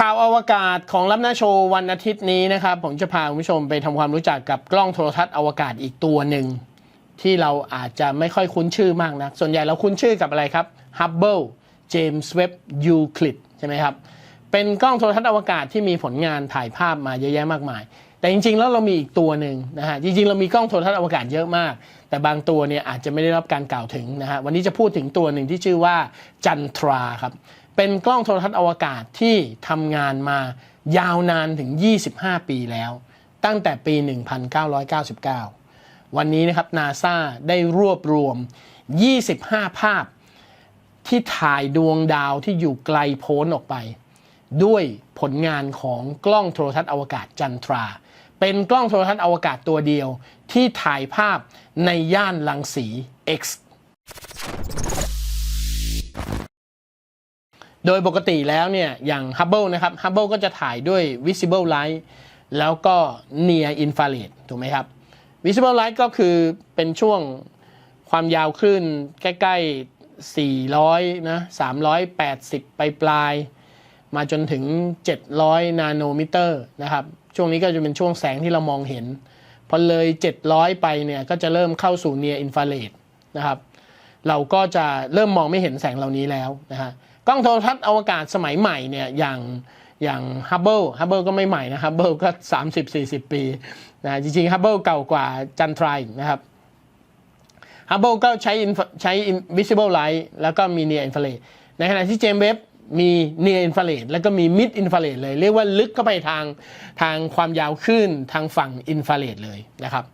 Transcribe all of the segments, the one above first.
ข่าวอวกาศของลับหน้าโชว์วันอาทิตย์นี้นะครับ ผมจะพาคุณผู้ชมไปทำความรู้จักกับกล้องโทรทัศน์อวกาศอีกตัวหนึ่ง ที่เราอาจจะไม่ค่อยคุ้นชื่อมากนะส่วนใหญ่เราคุ้นชื่อกับอะไรครับ Hubble James Webb Euclid ใช่ไหมครับ เป็นกล้องโทรทัศน์อวกาศที่มีผลงานถ่ายภาพมาเยอะแยะมากมาย แต่จริงๆ แล้วเรามีอีกตัวหนึ่งนะฮะจริงๆ เรามีกล้องโทรทัศน์อวกาศเยอะมาก แต่บางตัวเนี่ยอาจจะไม่ได้รับการกล่าวถึงนะฮะวันนี้จะพูดถึงตัวหนึ่งที่ชื่อว่าจันทราครับ เป็นกล้องโทรทัศน์อวกาศที่ทำงานมายาวนานถึง 25 ปีแล้ว ตั้งแต่ปี 1999 วันนี้นะครับนาซาได้รวบรวม 25 ภาพ ที่ถ่ายดวงดาวที่อยู่ไกลโพ้นออกไป ด้วยผลงานของกล้องโทรทัศน์อวกาศจันทรา เป็นกล้องโทรทัศน์อวกาศตัวเดียวที่ถ่ายภาพในย่านรังสี X โดยปกติแล้วเนี่ยอย่าง Hubble นะครับ Hubble ก็จะถ่ายด้วย visible light แล้วก็ near infrared ถูกไหมครับ visible light ก็คือเป็นช่วงความยาวคลื่นใกล้ๆ 400 นะ 380 ไปปลาย มาจนถึง 700 นาโนมิเตอร์นะครับ ช่วงนี้ก็จะเป็นช่วงแสงที่เรามองเห็น พอเลย 700 ไปเนี่ย ก็จะเริ่มเข้าสู่ near infrared นะครับ เราก็จะเริ่มมองไม่เห็นแสงเหล่านี้แล้วนะฮะ กล้องโทรทัศน์อวกาศสมัยใหม่เนี่ยอย่างอย่าง Hubble Hubble ก็ไม่ใหม่นะ Hubble ก็ 30-40 ปีนะจริงๆ Hubble เก่ากว่าจันทรายนะครับ Hubble ก็ใช้ใช้ visible light แล้วก็มี near infrared ในขณะที่ James Webb มี near infrared แล้วก็มี mid infrared เลย เรียกว่าลึกเข้าไปทางทางความยาวคลื่นทางฝั่ง infrared เลยนะครับ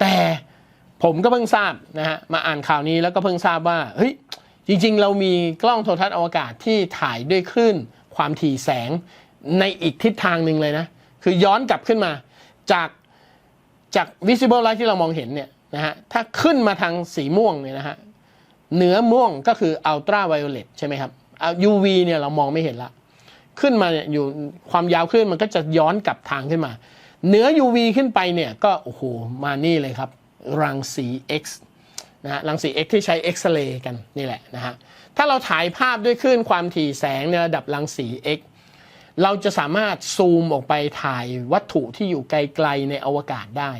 แต่ผมก็เพิ่งทราบนะฮะมาอ่านข่าวนี้แล้วก็เพิ่งทราบว่าเฮ้ย จริงๆ เรามีกล้องโทรทัศน์อวกาศที่ถ่ายด้วยคลื่นความถี่แสงในอีกทิศทางหนึ่งเลยนะ คือย้อนกลับขึ้นมาจากจาก visible light ที่เรามองเห็นเนี่ยนะฮะถ้าขึ้นมาทางสีม่วงเนี่ยนะฮะเหนือม่วงก็คือ ultra violet ใช่ไหมครับเอา UV เนี่ยเรามองไม่เห็นละ ขึ้นมาเนี่ยอยู่ความยาวคลื่นมันก็จะย้อนกลับทางขึ้นมา เหนือ UV ขึ้นไปเนี่ยก็โอ้โหมานี่เลยครับ รังสี X นะฮะรังสี X ที่ใช้เอ็กซเรย์กันนี่แหละนะฮะถ้าเราถ่ายภาพด้วยคลื่นความถี่แสงในระดับรังสี X เราจะสามารถซูมออกไปถ่ายวัตถุที่อยู่ไกลๆในอวกาศได้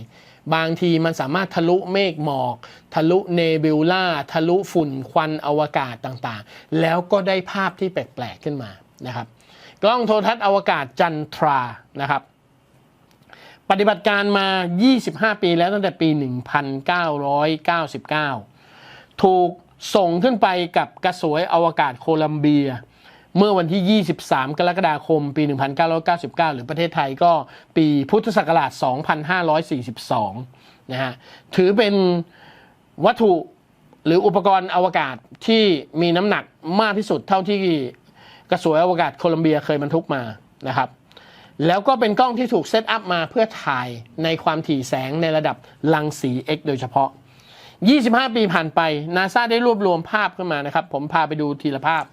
บางทีมันสามารถทะลุเมฆหมอก ทะลุเนบิวลาทะลุฝุ่นควันอวกาศต่างๆ แล้วก็ได้ภาพที่แปลกๆขึ้นมานะครับ กล้องโทรทัศน์อวกาศจันทรานะครับ ปฏิบัติการมา 25 ปีแล้วตั้งแต่ปี 1999 ถูกส่งขึ้นไปกับกระสวยอวกาศโคลัมเบีย เมื่อวันที่ 23 กรกฎาคม ปี 1999 หรือประเทศไทยก็ปีพุทธศักราช 2542 นะฮะ ถือเป็นวัตถุหรืออุปกรณ์อวกาศที่มีน้ำหนักมากที่สุดเท่าที่กระสวยอวกาศโคลัมเบียเคยบรรทุกมานะครับ แล้วก็เป็นกล้องที่ถูกเซตอัพมาเพื่อถ่ายในความถี่แสงในระดับรังสี X โดยเฉพาะ 25 ปีผ่านไปนาซาได้รวบรวมภาพขึ้นมานะครับ ผมพาไปดูทีละภาพ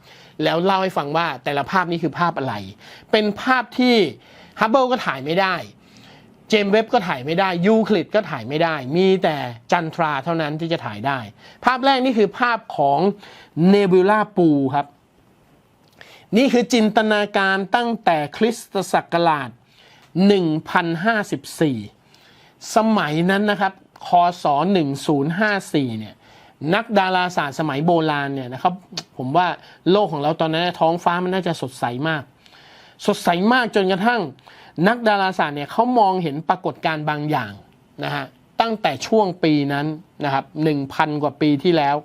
แล้วเล่าให้ฟังว่าแต่ละภาพนี้คือภาพอะไร เป็นภาพที่ฮับเบิลก็ถ่ายไม่ได้ เจมส์เว็บก็ถ่ายไม่ได้ ยูคลิดก็ถ่ายไม่ได้ มีแต่จันทราเท่านั้นที่จะถ่ายได้ ภาพแรกนี่คือภาพของเนบิวลาปูครับ นี่คือจินตนาการตั้งแต่คริสตศักราช 1054 สมัยนั้นนะครับ คศ 1054 เนี่ย นักดาราศาสตร์สมัยโบราณเนี่ยนะครับ ผมว่าโลกของเราตอนนั้นท้องฟ้ามันน่าจะสดใสมาก สดใสมากจนกระทั่ง นักดาราศาสตร์เนี่ยเขามองเห็นปรากฏการณ์บางอย่างนะฮะ ตั้งแต่ช่วงปีนั้นนะครับ 1,000 กว่าปีที่แล้ว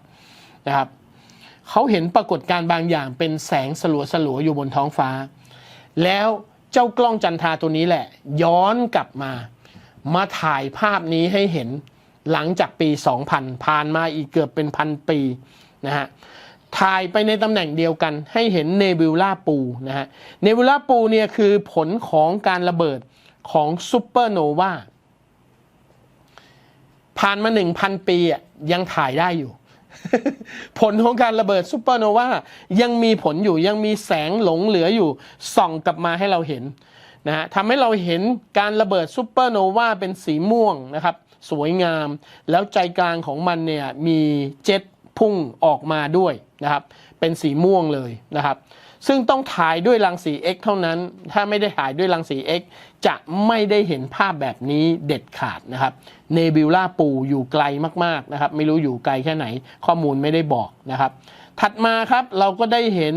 นะครับ เขาเห็นปรากฏการณ์บางอย่างเป็นแสงสลัวสลัวๆอยู่บนท้องฟ้า แล้วเจ้ากล้องจันทราตัวนี้แหละ ย้อนกลับมา มาถ่ายภาพนี้ให้เห็นหลังจากปี 2000 ผ่านมาอีกเกือบเป็นพันปีนะฮะถ่ายไปในตำแหน่งเดียวกันให้เห็นเนบิวลาปูนะฮะเนบิวลาปูเนี่ยคือผลของการระเบิดของซูเปอร์โนวาผ่านมา 1,000 ปีอะยังถ่ายได้อยู่ ผลของการระเบิดซูเปอร์โนวายังมีผลอยู่ยังมีแสงหลงเหลืออยู่ ส่องกลับมาให้เราเห็นนะฮะทำให้เราเห็นการระเบิดซูเปอร์โนวาเป็นสีม่วงนะครับ สวยงาม แล้วใจกลางของมันเนี่ยมีเจ็ตพุ่งออกมาด้วยนะครับ เป็นสีม่วงเลยนะครับ ซึ่งต้องถ่ายด้วยรังสี X เท่านั้น ถ้าไม่ได้ถ่ายด้วยรังสี X จะไม่ได้เห็นภาพแบบนี้เด็ดขาดนะครับเนบิวลาปูอยู่ไกลมากๆนะครับ ไม่รู้อยู่ไกลแค่ไหน ข้อมูลไม่ได้บอกนะครับ ถัดมาครับเราก็ได้เห็น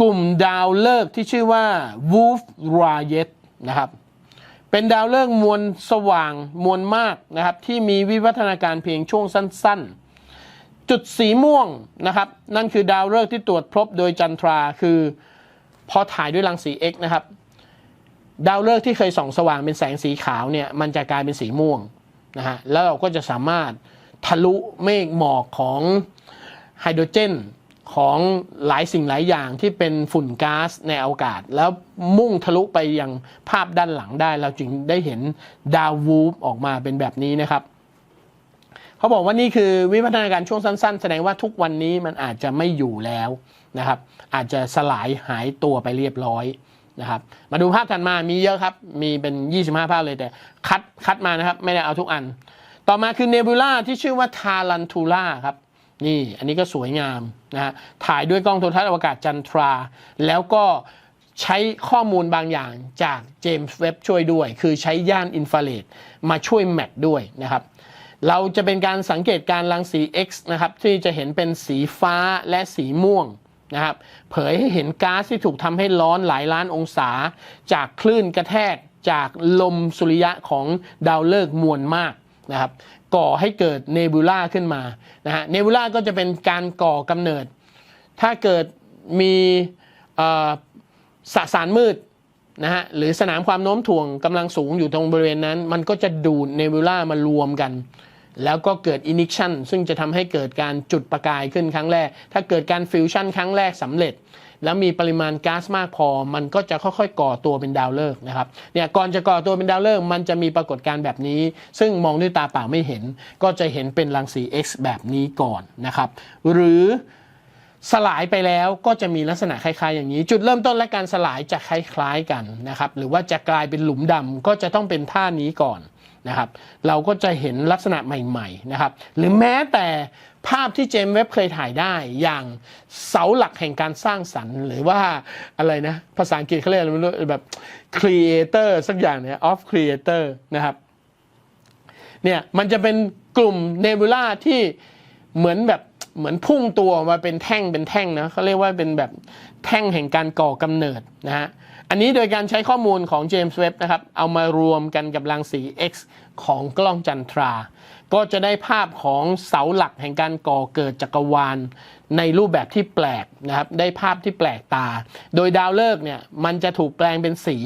กลุ่มดาวฤกษ์ที่ชื่อว่า Wolf r a y e t นะครับเป็นดาวฤกษ์มวลสว่างมวลมากนะครับที่มีวิวัฒนาการเพียงช่วงสั้นๆ จุดสีม่วงนะครับ นั่นคือดาวฤกษ์ที่ตรวจพบโดยจันทราคือพอถ่ายด้วยรังสี X นะครับ ดาวฤกษ์ที่เคยส่องสว่างเป็นแสงสีขาวเนี่ยมันจะกลายเป็นสีม่วงนะฮะแล้วเราก็จะสามารถทะลุเมฆหมอกของไฮโดรเจนของหลายสิ่งหลายอย่างที่เป็นฝุ่นก๊าซในอากาศ แล้วมุ่งทะลุไปยังภาพด้านหลังได้ เราจึงได้เห็นดาววูฟออกมาเป็นแบบนี้นะครับ เขาบอกว่านี่คือวิวัฒนาการช่วงสั้น ๆ แสดงว่าทุกวันนี้มันอาจจะไม่อยู่แล้วนะครับ อาจจะสลายหายตัวไปเรียบร้อยนะครับ มาดูภาพถัดมามีเยอะครับ มีเป็น 25 ภาพเลยแต่คัดคัดมานะครับ ไม่ได้เอาทุกอัน ต่อมาคือเนบูล่าที่ชื่อว่าทารันทูล่าครับนี่อันนี้ก็สวยงามนะฮะถ่ายด้วยกล้องโทรทัศน์อวกาศจันทรา แล้วก็ใช้ข้อมูลบางอย่างจากเจมส์เว็บช่วยด้วย คือใช้ย่านอินฟราเรดมาช่วยแมทด้วยนะครับ เราจะเป็นการสังเกตการรังสี X นะครับที่จะเห็นเป็นสีฟ้าและสีม่วงนะครับเผยให้เห็นก๊าซที่ถูกทำให้ร้อนหลายล้านองศา จากคลื่นกระแทกจากลมสุริยะของดาวฤกษ์มวลมากนะครับก่อให้เกิดเนบูล่าขึ้นมานะฮะเนบูล่าก็จะเป็นการก่อกำเนิด ถ้าเกิดมีสสารมืด นะฮะหรือสนามความโน้มถ่วงกำลังสูงอยู่ตรงบริเวณนั้น มันก็จะดูดเนบูล่ามารวมกัน แล้วก็เกิดอินิชันซึ่งจะทำให้เกิดการจุดประกายขึ้นครั้งแรก ถ้าเกิดการฟิวชั่นครั้งแรกสำเร็จ แล้วมีปริมาณก๊าซมากพอ มันก็จะค่อยๆ ก่อตัวเป็นดาวฤกษ์นะครับเนี่ยก่อนจะก่อตัวเป็นดาวฤกษ์มันจะมีปรากฏการณ์แบบนี้ ซึ่งมองด้วยตาเปล่าไม่เห็น ก็จะเห็นเป็นรังสี X แบบนี้ก่อนนะครับหรือ สลายไปแล้วก็จะมีลักษณะคล้ายๆ อย่างนี้ จุดเริ่มต้นและการสลายจะคล้ายๆกันนะครับ หรือว่าจะกลายเป็นหลุมดำก็จะต้องเป็นท่านี้ก่อนนะครับ เราก็จะเห็นลักษณะใหม่ๆนะครับ หรือแม้แต่ภาพที่เจมส์เว็บเคยถ่ายได้อย่างเสาหลักแห่งการสร้างสรรค์หรือว่าอะไรนะ ภาษาอังกฤษเขาเรียกอะไรไม่รู้แบบ creator สักอย่างเนี่ย of creator นะครับเนี่ยมันจะเป็นกลุ่มเนบูล่าที่เหมือนแบบ เหมือนพุ่งตัวมาเป็นแท่งเป็นแท่งนะเขาเรียกว่าเป็นแบบแท่งแห่งการก่อกำเนิดนะฮะอันนี้โดยการใช้ข้อมูลของเจมส์เว็บนะครับ เอามารวมกันกับรังสี X ของกล้องจันทรา ก็จะได้ภาพของเสาหลักแห่งการก่อเกิดจักรวาล ในรูปแบบที่แปลกนะครับ ได้ภาพที่แปลกตา โดยดาวฤกษ์เนี่ยมันจะถูกแปลงเป็นสี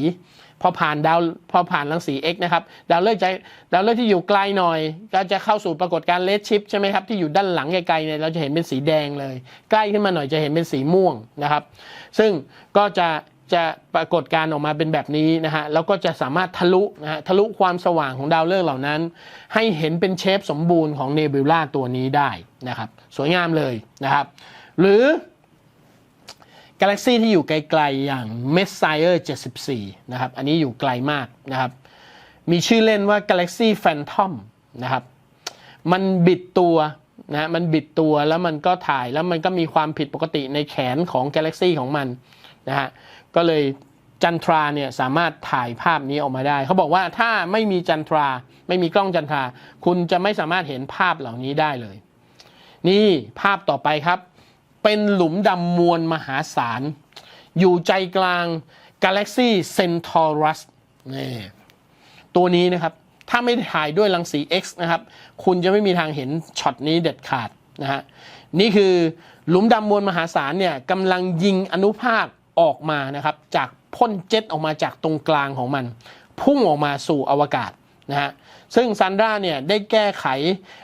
พอผ่านดาวพอผ่านรังสี X นะครับดาวฤกษ์จะดาวฤกษ์ที่อยู่ไกลหน่อย ก็จะเข้าสู่ปรากฏการณ์เลดชิปใช่ไหมครับที่อยู่ด้านหลังไกลๆเนี่ยเราจะเห็นเป็นสีแดงเลย ใกล้ขึ้นมาหน่อยจะเห็นเป็นสีม่วงนะครับ ซึ่งก็จะจะปรากฏการออกมาเป็นแบบนี้นะฮะแล้วก็จะสามารถทะลุนะฮะทะลุความสว่างของดาวฤกษ์เหล่านั้น ให้เห็นเป็นเชฟสมบูรณ์ของเนบิวลาตัวนี้ได้นะครับ สวยงามเลยนะครับ หรือ กาแล็กซีที่อยู่ไกลๆอย่าง Messier 74 นะครับ อันนี้อยู่ไกลมากนะครับ มีชื่อเล่นว่า Galaxy Phantom นะครับ มันบิดตัวนะมันบิดตัวแล้วมันก็ถ่ายแล้วมันก็มีความผิดปกติในแขนของ Galaxy ของมันนะฮะ ก็เลยจันทราเนี่ยสามารถถ่ายภาพนี้ออกมาได้ เขาบอกว่าถ้าไม่มีจันทราไม่มีกล้องจันทรา คุณจะไม่สามารถเห็นภาพเหล่านี้ได้เลย นี่ภาพต่อไปครับ เป็นหลุมดำมวลมหาศาล อยู่ใจกลางกาแล็กซีเซนทอรัสนี่ตัวนี้นะครับ ถ้าไม่ถ่ายด้วยรังสี X นะครับ คุณจะไม่มีทางเห็นช็อตนี้เด็ดขาดนะฮะนี่คือหลุมดำมวลมหาศาลเนี่ยกำลังยิงอนุภาคออกมานะครับ จากพ่นเจ็ตออกมาจากตรงกลางของมัน พุ่งออกมาสู่อวกาศ นะฮะซึ่งซันดราเนี่ยได้แก้ไข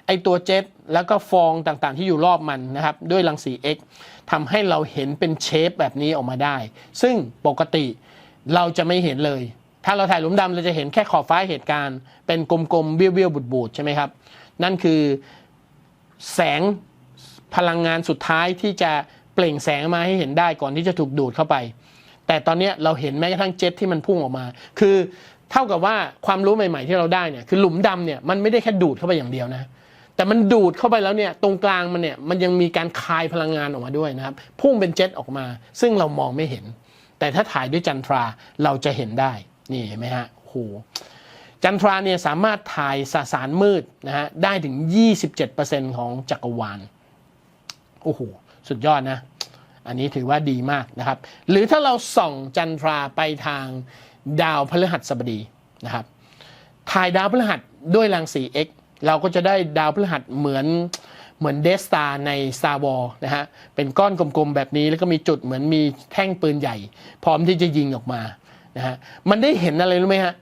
ไอตัวเจ็ตแล้วก็ฟองต่างๆที่อยู่รอบมันนะครับด้วยรังสี X ทำให้เราเห็นเป็นเชฟแบบนี้ออกมาได้ ซึ่งปกติเราจะไม่เห็นเลย ถ้าเราถ่ายหลุมดำเราจะเห็นแค่ขอบฟ้าเหตุการณ์ เป็นกลมๆเบี้ยวๆบูดๆใช่ไหมครับ นั่นคือแสงพลังงานสุดท้ายที่จะเปล่งแสงมาให้เห็นได้ก่อนที่จะถูกดูดเข้าไป แต่ตอนนี้เราเห็นแม้กระทั่งเจ็ตที่มันพุ่งออกมา คือเท่ากับว่าความรู้ใหม่ ๆ ที่เราได้เนี่ยคือหลุมดำเนี่ยมันไม่ได้แค่ดูดเข้าไปอย่างเดียวนะแต่มันดูดเข้าไปแล้วเนี่ยตรงกลางมันเนี่ยมันยังมีการคายพลังงานออกมาด้วยนะครับพุ่งเป็นเจ็ตออกมา ซึ่งเรามองไม่เห็น แต่ถ้าถ่ายด้วยจันทราเราจะเห็นได้นี่เห็นไหมฮะโอ้โหจันทราเนี่ยสามารถถ่ายสสารมืดนะฮะได้ถึง 27%ของจักรวาลโอ้โหสุดยอดนะ อันนี้ถือว่าดีมากนะครับ หรือถ้าเราส่องจันทราไปทางดาวพฤหัสบดีนะครับถ่ายดาวพฤหัสด้วยรังสี X เราก็จะได้ดาวพฤหัสเหมือนเหมือนเดสตาใน Star War นะฮะ เป็นก้อนกลมๆแบบนี้แล้วก็มีจุดเหมือนมีแท่งปืนใหญ่ พร้อมที่จะยิงออกมานะฮะ มันได้เห็นอะไรรู้ไหมฮะ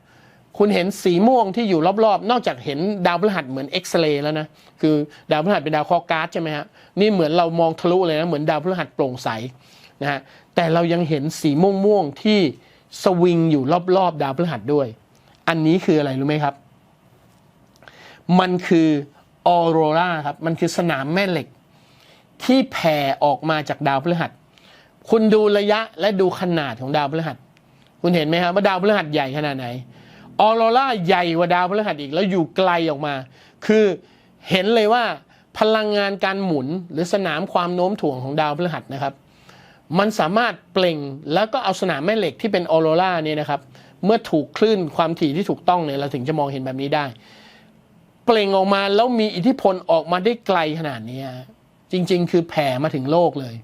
คุณเห็นสีม่วงที่อยู่รอบๆ นอกจากเห็นดาวพฤหัสเหมือนเอ็กซเรย์แล้วนะ คือดาวพฤหัสเป็นดาวเคราะห์ก๊าซใช่ไหมฮะ นี่เหมือนเรามองทะลุเลยนะ เหมือนดาวพฤหัสโปร่งใสนะฮะ แต่เรายังเห็นสีม่วงๆที่สวิงอยู่รอบๆ ดาวพฤหัสด้วย อันนี้คืออะไรรู้ไหมครับ มันคือออโรราครับ มันคือสนามแม่เหล็ก ที่แผ่ออกมาจากดาวพฤหัส คุณดูระยะและดูขนาดของดาวพฤหัส คุณเห็นไหมครับว่าดาวพฤหัสใหญ่ขนาดไหน ออโรราใหญ่กว่าดาวพฤหัสอีกแล้วอยู่ไกลออกมา คือเห็นเลยว่าพลังงานการหมุนหรือสนามความโน้มถ่วงของดาวพฤหัสนะครับ มันสามารถเปล่งแล้วก็เอาสนามแม่เหล็กที่เป็นออโรราเนี่ยนะครับ เมื่อถูกคลื่นความถี่ที่ถูกต้องเนี่ยเราถึงจะมองเห็นแบบนี้ได้ เปล่งออกมาแล้วมีอิทธิพลออกมาได้ไกลขนาดนี้จริง ๆ คือแผ่มาถึงโลกเลย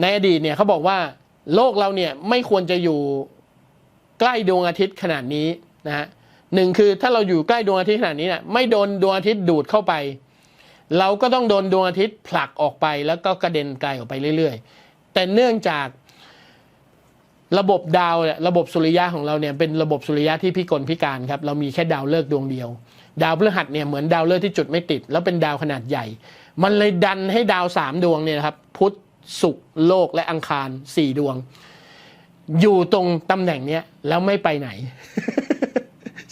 ในอดีตเนี่ยเขาบอกว่าโลกเราเนี่ยไม่ควรจะอยู่ ใกล้ดวงอาทิตย์ขนาดนี้นะฮะหนึ่งคือถ้าเราอยู่ใกล้ดวงอาทิตย์ขนาดนี้เนี่ยไม่โดนดวงอาทิตย์ดูดเข้าไป เราก็ต้องโดนดวงอาทิตย์ผลักออกไปแล้วก็กระเด็นไกลออกไปเรื่อยๆ แต่เนื่องจากระบบดาวเนี่ยระบบสุริยะของเราเนี่ยเป็นระบบสุริยะที่พิกลพิการครับเรามีแค่ดาวฤกษ์ดวงเดียว ดาวพฤหัสเนี่ยเหมือนดาวฤกษ์ที่จุดไม่ติด แล้วเป็นดาวขนาดใหญ่ มันเลยดันให้ดาวสามดวงเนี่ยครับพุธศุกร์โลกและอังคารสี่ดวง อยู่ตรงตำแหน่งเนี้ยแล้วไม่ไปไหน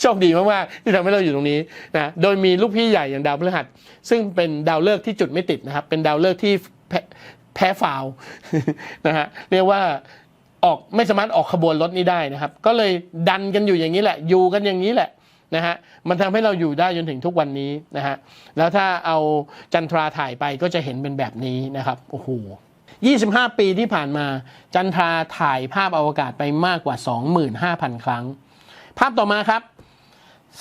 โชคดีมากๆที่ทำให้เราอยู่ตรงนี้นะโดยมีลูกพี่ใหญ่อย่างดาวพฤหัส ซึ่งเป็นดาวฤกษ์ที่จุดไม่ติดนะครับ เป็นดาวฤกษ์ที่แพ้แพฟาวนะฮะเรียกว่าออกไม่สามารถออกขบวนรถนี้ได้นะครับ ก็เลยดันกันอยู่อย่างนี้แหละ อยู่กันอย่างนี้แหละนะฮะมันทำให้เราอยู่ได้จนถึงทุกวันนี้นะฮะแล้วถ้าเอาจันทราถ่ายไปก็จะเห็นเป็นแบบนี้นะครับโอ้โห 25 ปีที่ผ่านมา จันทราถ่ายภาพอวกาศไปมากกว่า 25,000 ครั้ง ภาพต่อมาครับ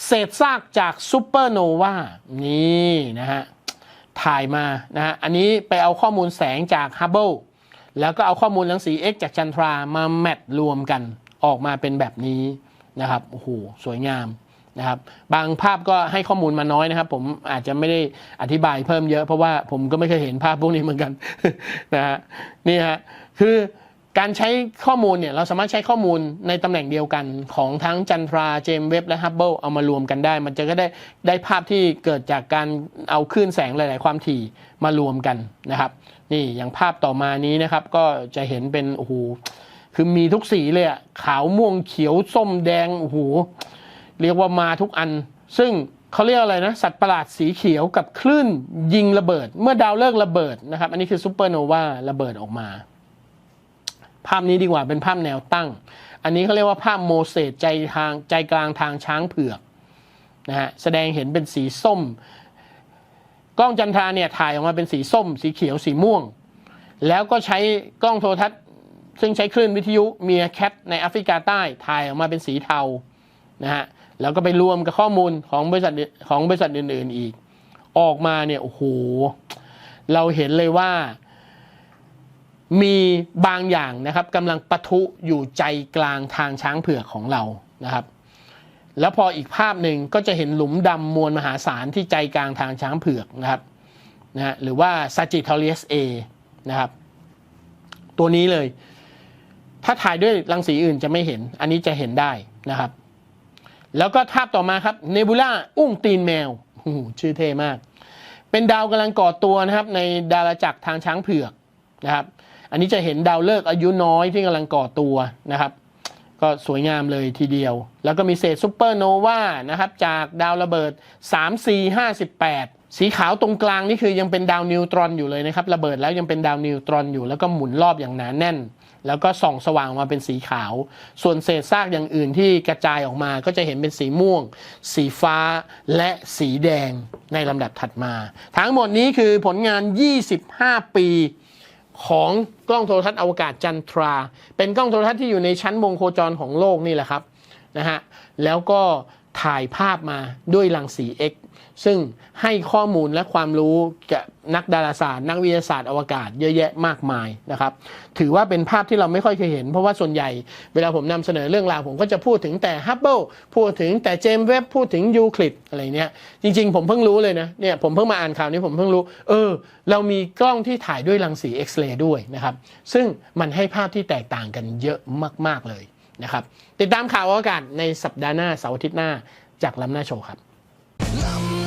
เศษซากจากซูเปอร์โนวา นี่นะฮะ ถ่ายมานะฮะ อันนี้ไปเอาข้อมูลแสงจากฮับเบิลแล้วก็เอาข้อมูลรังสี X จากจันทรามาแมทรวมกันออกมาเป็นแบบนี้นะครับ โอ้โห สวยงาม นะครับบางภาพก็ให้ข้อมูลมาน้อยนะครับ ผมอาจจะไม่ได้อธิบายเพิ่มเยอะ เพราะว่าผมก็ไม่เคยเห็นภาพพวกนี้เหมือนกันนะฮะนี่ฮะคือการใช้ข้อมูลเนี่ยเราสามารถใช้ข้อมูลในตำแหน่งเดียวกันของทั้งจันทราเจมเว็บและฮับเบิลเอามารวมกันได้ มันจะก็ได้ได้ภาพที่เกิดจากการเอาคลื่นแสงหลาย ๆ ความถี่มารวมกันนะครับนี่อย่างภาพต่อมานี้นะครับก็จะเห็นเป็นโอ้โหคือมีทุกสีเลยอะขาวม่วงเขียวส้มแดงโอ้โห เรียกว่ามาทุกอัน ซึ่งเขาเรียกอะไรนะ สัตว์ประหลาดสีเขียวกับคลื่นยิงระเบิด เมื่อดาวฤกษ์ระเบิดนะครับ อันนี้คือซูเปอร์โนวาระเบิดออกมา ภาพนี้ดีกว่าเป็นภาพแนวตั้ง อันนี้เขาเรียกว่าภาพโมเสสใจทางใจกลางทางช้างเผือกนะฮะแสดงเห็นเป็นสีส้ม กล้องจันทราเนี่ยถ่ายออกมาเป็นสีส้ม สีเขียวสีม่วง แล้วก็ใช้กล้องโทรทัศน์ ซึ่งใช้คลื่นวิทยุเมียแคทในแอฟริกาใต้ถ่ายออกมาเป็นสีเทานะฮะ แล้วก็ไปรวมกับข้อมูลของบริษัทของบริษัทอื่น ๆ อีก ออกมาเนี่ยโอ้โหเราเห็นเลยว่า มีบางอย่างนะครับกำลังปะทุอยู่ใจกลางทางช้างเผือกของเรานะครับ แล้วพออีกภาพหนึ่งก็จะเห็นหลุมดำมวลมหาศาลที่ใจกลางทางช้างเผือกนะครับนะหรือว่า Sagittarius A นะครับ ตัวนี้เลย ถ้าถ่ายด้วยรังสีอื่นจะไม่เห็น อันนี้จะเห็นได้นะครับ แล้วก็ภาพต่อมาครับเนบูล่าอุ้งตีนแมวโอ้โหชื่อเท่มาก เป็นดาวกำลังก่อตัวนะครับ ในดาราจักรทางช้างเผือกนะครับ อันนี้จะเห็นดาวเลิกอายุน้อยที่กำลังก่อตัวนะครับ ก็สวยงามเลยทีเดียว แล้วก็มีเศษซูเปอร์โนวานะครับ จากดาวระเบิด 3 4 58 สีขาวตรงกลางนี่คือยังเป็นดาวนิวตรอนอยู่เลยนะครับระเบิดแล้วยังเป็นดาวนิวตรอนอยู่ แล้วก็หมุนรอบอย่างหนาแน่น แล้วก็ส่องสว่างมาเป็นสีขาว ส่วนเศษซากอย่างอื่นที่กระจายออกมาก็จะเห็นเป็นสีม่วง สีฟ้าและสีแดงในลำดับถัดมา ทั้งหมดนี้คือผลงาน 25 ปีของกล้องโทรทัศน์อวกาศจันทรา เป็นกล้องโทรทัศน์ที่อยู่ในชั้นวงโคจรของโลกนี่แหละครับนะฮะแล้วก็ถ่ายภาพมาด้วยรังสี X ซึ่งให้ข้อมูลและความรู้กับนักดาราศาสตร์ นักวิทยาศาสตร์อวกาศเยอะแยะมากมายนะครับ ถือว่าเป็นภาพที่เราไม่ค่อยเคยเห็น เพราะว่าส่วนใหญ่เวลาผมนำเสนอเรื่องราวผมก็จะพูดถึงแต่ฮับเบิลพูดถึงแต่เจมส์เว็บพูดถึงยูคลิดอะไรเนี้ยจริงๆ ผมเพิ่งรู้เลยนะเนี่ยผมเพิ่งมาอ่านข่าวนี้ผมเพิ่งรู้ เออ เรามีกล้องที่ถ่ายด้วยรังสีเอ็กซเรย์ด้วยนะครับ ซึ่งมันให้ภาพที่แตกต่างกันเยอะมาก ๆเลยนะครับ ติดตามข่าวอวกาศในสัปดาห์หน้าเสาร์อาทิตย์หน้าจากล้ำหน้าโชว์ครับ Love